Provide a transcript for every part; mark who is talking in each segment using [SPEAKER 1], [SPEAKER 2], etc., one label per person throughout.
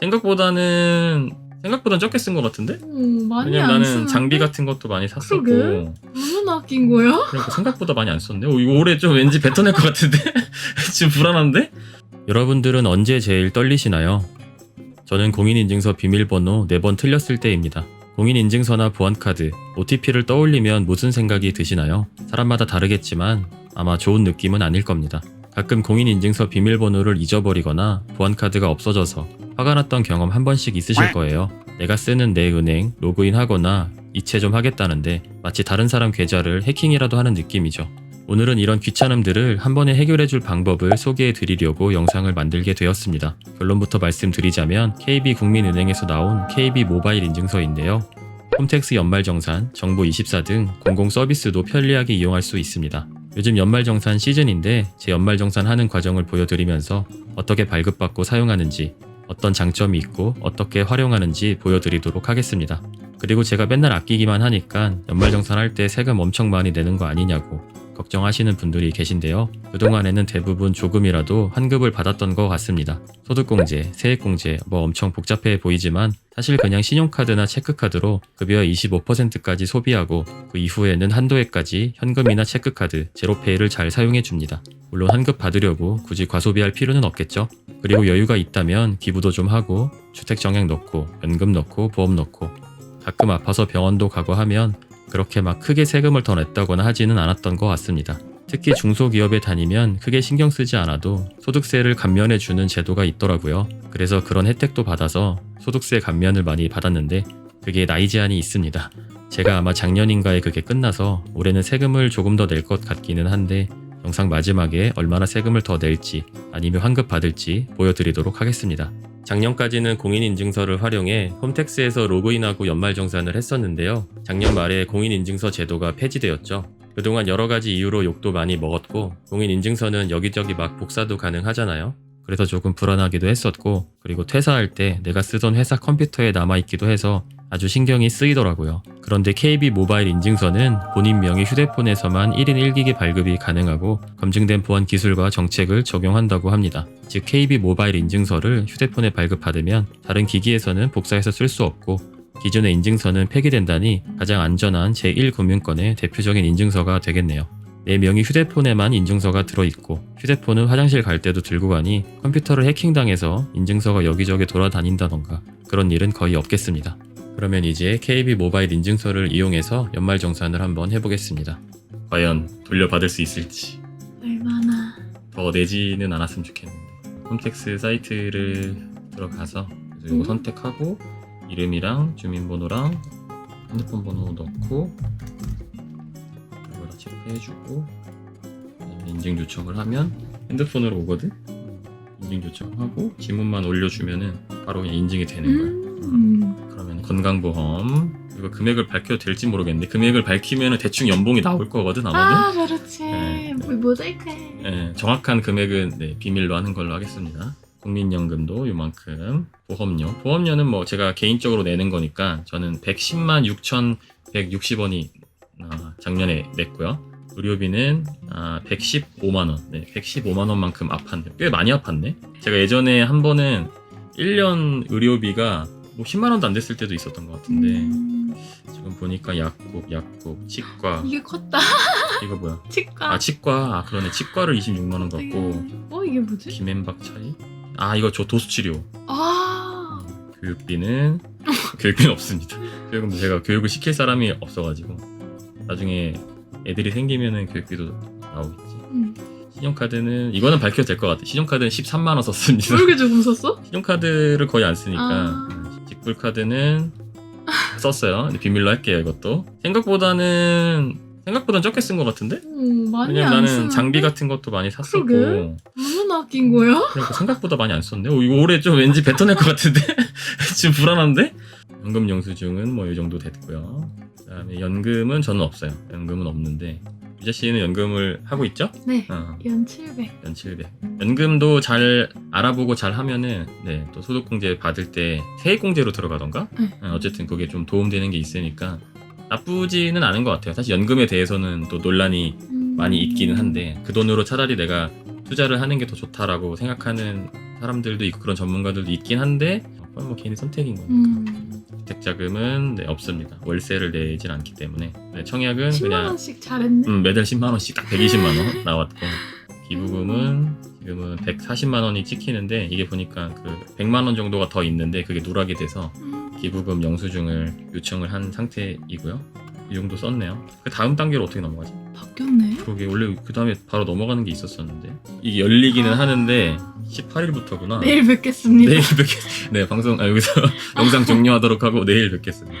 [SPEAKER 1] 생각보다는 생각보다 적게 쓴 것 같은데?
[SPEAKER 2] 음, 많이
[SPEAKER 1] 왜냐면
[SPEAKER 2] 안
[SPEAKER 1] 나는
[SPEAKER 2] 쓰는데?
[SPEAKER 1] 장비 같은 것도 많이 샀었고
[SPEAKER 2] 그러게. 얼마나 아낀 거야?
[SPEAKER 1] 그러니까 생각보다 많이 안 썼네. 어, 이거 올해 좀 왠지 뱉어낼 것 같은데? 지금 불안한데? 여러분들은 언제 제일 떨리시나요? 저는 공인인증서 비밀번호 4번 틀렸을 때입니다. 공인인증서나 보안카드, OTP를 떠올리면 무슨 생각이 드시나요? 사람마다 다르겠지만 아마 좋은 느낌은 아닐 겁니다. 가끔 공인인증서 비밀번호를 잊어버리거나 보안카드가 없어져서 화가 났던 경험 한 번씩 있으실 거예요. 내가 쓰는 내 은행 로그인 하거나 이체 좀 하겠다는데 마치 다른 사람 계좌를 해킹이라도 하는 느낌이죠. 오늘은 이런 귀찮음들을 한 번에 해결해줄 방법을 소개해 드리려고 영상을 만들게 되었습니다. 결론부터 말씀드리자면 KB국민은행에서 나온 KB 모바일 인증서인데요. 홈택스 연말정산, 정보24 등 공공 서비스도 편리하게 이용할 수 있습니다. 요즘 연말정산 시즌인데 제 연말정산 하는 과정을 보여드리면서 어떻게 발급받고 사용하는지, 어떤 장점이 있고 어떻게 활용하는지 보여드리도록 하겠습니다. 그리고 제가 맨날 아끼기만 하니까 연말정산 할 때 세금 엄청 많이 내는 거 아니냐고 걱정하시는 분들이 계신데요. 그동안에는 대부분 조금이라도 환급을 받았던 것 같습니다. 소득공제, 세액공제, 뭐 엄청 복잡해 보이지만 사실 그냥 신용카드나 체크카드로 급여 25%까지 소비하고 그 이후에는 한도에까지 현금이나 체크카드, 제로페이를 잘 사용해 줍니다. 물론 환급 받으려고 굳이 과소비할 필요는 없겠죠. 그리고 여유가 있다면 기부도 좀 하고 주택 정액 넣고 연금 넣고 보험 넣고 가끔 아파서 병원도 가고 하면 그렇게 막 크게 세금을 더 냈다거나 하지는 않았던 것 같습니다. 특히 중소기업에 다니면 크게 신경 쓰지 않아도 소득세를 감면해 주는 제도가 있더라고요. 그래서 그런 혜택도 받아서 소득세 감면을 많이 받았는데 그게 나이 제한이 있습니다. 제가 아마 작년인가에 그게 끝나서 올해는 세금을 조금 더 낼 것 같기는 한데 영상 마지막에 얼마나 세금을 더 낼지 아니면 환급 받을지 보여드리도록 하겠습니다. 작년까지는 공인인증서를 활용해 홈택스에서 로그인하고 연말정산을 했었는데요. 작년 말에 공인인증서 제도가 폐지되었죠. 그동안 여러 가지 이유로 욕도 많이 먹었고 공인인증서는 여기저기 막 복사도 가능하잖아요. 그래서 조금 불안하기도 했었고 그리고 퇴사할 때 내가 쓰던 회사 컴퓨터에 남아있기도 해서 아주 신경이 쓰이더라고요. 그런데 KB 모바일 인증서는 본인 명의 휴대폰에서만 1인 1기기 발급이 가능하고 검증된 보안 기술과 정책을 적용한다고 합니다. 즉 KB 모바일 인증서를 휴대폰에 발급받으면 다른 기기에서는 복사해서 쓸 수 없고 기존의 인증서는 폐기된다니 가장 안전한 제1금융권의 대표적인 인증서가 되겠네요. 내 명의 휴대폰에만 인증서가 들어있고 휴대폰은 화장실 갈 때도 들고 가니 컴퓨터를 해킹당해서 인증서가 여기저기 돌아다닌다던가 그런 일은 거의 없겠습니다. 그러면 이제 KB 모바일 인증서를 이용해서 연말 정산을 한번 해보겠습니다. 과연 돌려받을 수 있을지
[SPEAKER 2] 얼마나
[SPEAKER 1] 더 내지는 않았으면 좋겠는데 홈택스 사이트를 들어가서 그래서 이거
[SPEAKER 2] 음.
[SPEAKER 1] 선택하고 이름이랑 주민번호랑 핸드폰 번호 넣고 이거랑 체크해주고 그다음에 인증 요청을 하면 핸드폰으로 오거든 인증 요청하고 지문만 올려주면은 바로 그냥 인증이 되는 거야
[SPEAKER 2] 음.
[SPEAKER 1] 그러면 건강보험 이거 금액을 밝혀도 될지 모르겠는데 금액을 밝히면 대충 연봉이 나올 거거든 아마도
[SPEAKER 2] 아 그렇지
[SPEAKER 1] 네.
[SPEAKER 2] 뭐 모자이크해
[SPEAKER 1] 예, 정확한 금액은 네, 비밀로 하는 걸로 하겠습니다. 국민연금도 요만큼, 보험료. 보험료는 뭐 제가 개인적으로 내는 거니까 저는 110만 6,160원이 아, 작년에 냈고요. 의료비는 아, 115만 원. 네, 115만 원만큼 아팠네. 꽤 많이 아팠네. 제가 예전에 한 번은 1년 의료비가 뭐 10만 원도 안 됐을 때도 있었던 것 같은데
[SPEAKER 2] 음.
[SPEAKER 1] 지금 보니까 약국, 약국, 치과
[SPEAKER 2] 이게 컸다
[SPEAKER 1] 이거 뭐야?
[SPEAKER 2] 치과
[SPEAKER 1] 아 치과 아 그러네 치과를 26만 원 갖고
[SPEAKER 2] 어 이게 뭐지?
[SPEAKER 1] 김앤박 차이? 아 이거 저 도수치료
[SPEAKER 2] 아
[SPEAKER 1] 교육비는 교육비는 없습니다 교육은 제가 교육을 시킬 사람이 없어가지고 나중에 애들이 생기면은 교육비도 나오겠지
[SPEAKER 2] 음.
[SPEAKER 1] 신용카드는 이거는 밝혀도 될 것 같아 신용카드는 13만 원 썼습니다
[SPEAKER 2] 왜 이렇게 조금 썼어?
[SPEAKER 1] 신용카드를 거의 안 쓰니까
[SPEAKER 2] 아.
[SPEAKER 1] 음, 직불카드는 썼어요 근데 비밀로 할게요 이것도 생각보다는 생각보다는 적게 쓴 것 같은데
[SPEAKER 2] 음, 많이
[SPEAKER 1] 왜냐면
[SPEAKER 2] 안
[SPEAKER 1] 나는
[SPEAKER 2] 쓰는데?
[SPEAKER 1] 장비 같은 것도 많이 샀었고
[SPEAKER 2] 그러게. 얼마나 아낀 거야?
[SPEAKER 1] 그러니까 생각보다 많이 안 썼네. 어, 이거 올해 좀 왠지 뱉어낼 것 같은데? 지금 불안한데? 연금 영수증은 뭐 이 정도 됐고요. 그다음에 연금은 저는 없어요. 연금은 없는데 유자 씨는 연금을 하고 있죠?
[SPEAKER 2] 네
[SPEAKER 1] 어,
[SPEAKER 2] 연 700.
[SPEAKER 1] 연 700. 연금도 잘 알아보고 잘 하면은 네, 또 소득공제 받을 때 세액공제로 들어가던가?
[SPEAKER 2] 네.
[SPEAKER 1] 어, 어쨌든 그게 좀 도움되는 게 있으니까 나쁘지는 않은 것 같아요. 사실 연금에 대해서는 또 논란이
[SPEAKER 2] 음.
[SPEAKER 1] 많이 있기는 한데 그 돈으로 차라리 내가 투자를 하는 게 더 좋다라고 생각하는 사람들도 있고 그런 전문가들도 있긴 한데 그건 뭐 개인의 선택인 거니까.
[SPEAKER 2] 음.
[SPEAKER 1] 주택자금은 네, 없습니다. 월세를 내진 않기 때문에 네, 청약은
[SPEAKER 2] 10만
[SPEAKER 1] 그냥
[SPEAKER 2] 원씩 잘했네.
[SPEAKER 1] 음, 매달 10만 원씩 딱 120만 원 나왔고 기부금은 지금은 140만 원이 찍히는데 이게 보니까 그 100만 원 정도가 더 있는데 그게 누락이 돼서
[SPEAKER 2] 음.
[SPEAKER 1] 기부금 영수증을 요청을 한 상태이고요. 이 정도 썼네요. 그 다음 단계로 어떻게 넘어가지?
[SPEAKER 2] 바뀌었네.
[SPEAKER 1] 그러게 원래 그 다음에 바로 넘어가는 게 있었었는데 이게 열리기는
[SPEAKER 2] 아.
[SPEAKER 1] 하는데 18일부터구나.
[SPEAKER 2] 내일 뵙겠습니다.
[SPEAKER 1] 내일 뵙겠. 네 방송 아, 여기서 영상 종료하도록 하고 내일 뵙겠습니다.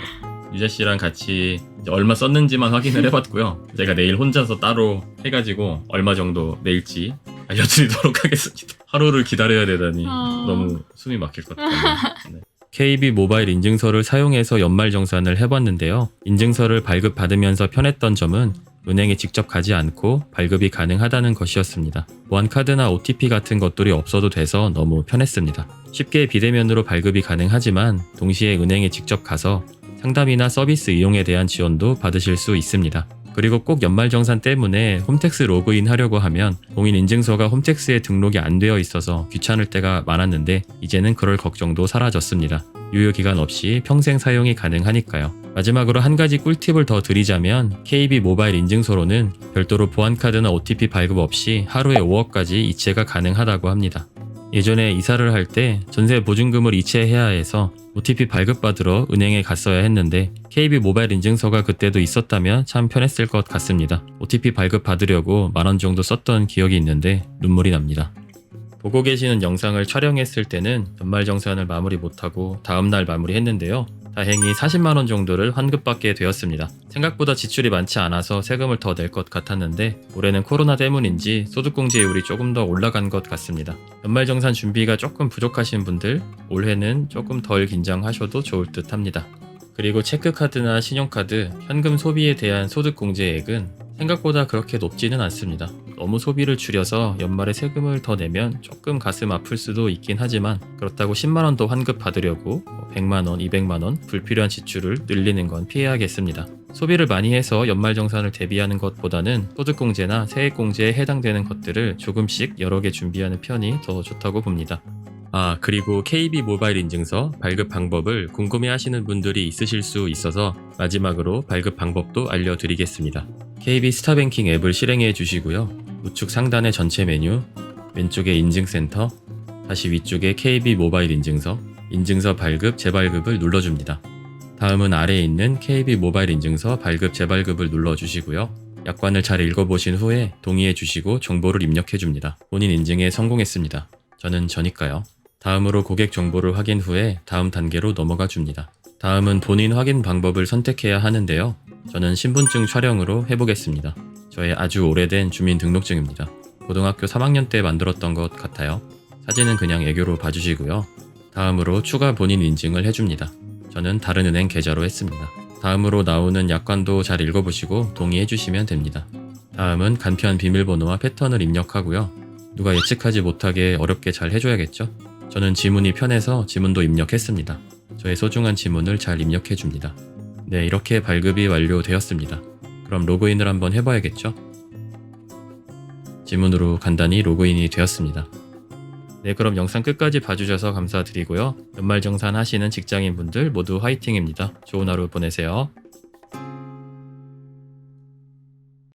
[SPEAKER 1] 유자 씨랑 같이 이제 얼마 썼는지만 확인을 해봤고요. 제가 내일 혼자서 따로 해가지고 얼마 정도 낼지 알려드리도록 하겠습니다. 하루를 기다려야 되다니
[SPEAKER 2] 아.
[SPEAKER 1] 너무 숨이 막힐 것 같아요. 네. KB 모바일 인증서를 사용해서 연말정산을 해봤는데요. 인증서를 발급받으면서 편했던 점은 은행에 직접 가지 않고 발급이 가능하다는 것이었습니다. 보안카드나 OTP 같은 것들이 없어도 돼서 너무 편했습니다. 쉽게 비대면으로 발급이 가능하지만 동시에 은행에 직접 가서 상담이나 서비스 이용에 대한 지원도 받으실 수 있습니다. 그리고 꼭 연말정산 때문에 홈택스 로그인 하려고 하면 공인 인증서가 홈택스에 등록이 안 되어 있어서 귀찮을 때가 많았는데 이제는 그럴 걱정도 사라졌습니다. 유효 기간 없이 평생 사용이 가능하니까요. 마지막으로 한 가지 꿀팁을 더 드리자면 KB 모바일 인증서로는 별도로 보안카드나 OTP 발급 없이 하루에 5억까지 이체가 가능하다고 합니다. 예전에 이사를 할 때 전세 보증금을 이체해야 해서 OTP 발급받으러 은행에 갔어야 했는데 KB 모바일 인증서가 그때도 있었다면 참 편했을 것 같습니다. OTP 발급 받으려고 만원 정도 썼던 기억이 있는데 눈물이 납니다. 보고 계시는 영상을 촬영했을 때는 연말정산을 마무리 못하고 다음날 마무리했는데요. 다행히 40만원 정도를 환급받게 되었습니다. 생각보다 지출이 많지 않아서 세금을 더 낼 것 같았는데 올해는 코로나 때문인지 소득공제율이 조금 더 올라간 것 같습니다. 연말정산 준비가 조금 부족하신 분들 올해는 조금 덜 긴장하셔도 좋을 듯 합니다. 그리고 체크카드나 신용카드, 현금 소비에 대한 소득공제액은 생각보다 그렇게 높지는 않습니다. 너무 소비를 줄여서 연말에 세금을 더 내면 조금 가슴 아플 수도 있긴 하지만 그렇다고 10만원 더 환급 받으려고 100만원, 200만원 불필요한 지출을 늘리는 건 피해야겠습니다. 소비를 많이 해서 연말정산을 대비하는 것보다는 소득공제나 세액공제에 해당되는 것들을 조금씩 여러 개 준비하는 편이 더 좋다고 봅니다. 아, 그리고 KB 모바일 인증서 발급 방법을 궁금해 하시는 분들이 있으실 수 있어서 마지막으로 발급 방법도 알려드리겠습니다. KB 스타뱅킹 앱을 실행해 주시고요. 우측 상단의 전체 메뉴, 왼쪽에 인증센터, 다시 위쪽에 KB 모바일 인증서, 인증서 발급, 재발급을 눌러줍니다. 다음은 아래에 있는 KB 모바일 인증서 발급, 재발급을 눌러주시고요. 약관을 잘 읽어보신 후에 동의해 주시고 정보를 입력해 줍니다. 본인 인증에 성공했습니다. 저는 저니까요. 다음으로 고객 정보를 확인 후에 다음 단계로 넘어가 줍니다. 다음은 본인 확인 방법을 선택해야 하는데요. 저는 신분증 촬영으로 해보겠습니다. 저의 아주 오래된 주민등록증입니다. 고등학교 3학년 때 만들었던 것 같아요. 사진은 그냥 애교로 봐주시고요. 다음으로 추가 본인 인증을 해줍니다. 저는 다른 은행 계좌로 했습니다. 다음으로 나오는 약관도 잘 읽어보시고 동의해주시면 됩니다. 다음은 간편 비밀번호와 패턴을 입력하고요. 누가 예측하지 못하게 어렵게 잘 해줘야겠죠? 저는 지문이 편해서 지문도 입력했습니다. 저의 소중한 지문을 잘 입력해줍니다. 네, 이렇게 발급이 완료되었습니다. 그럼 로그인을 한번 해봐야겠죠? 지문으로 간단히 로그인이 되었습니다. 네, 그럼 영상 끝까지 봐주셔서 감사드리고요. 연말정산 하시는 직장인분들 모두 화이팅입니다. 좋은 하루 보내세요.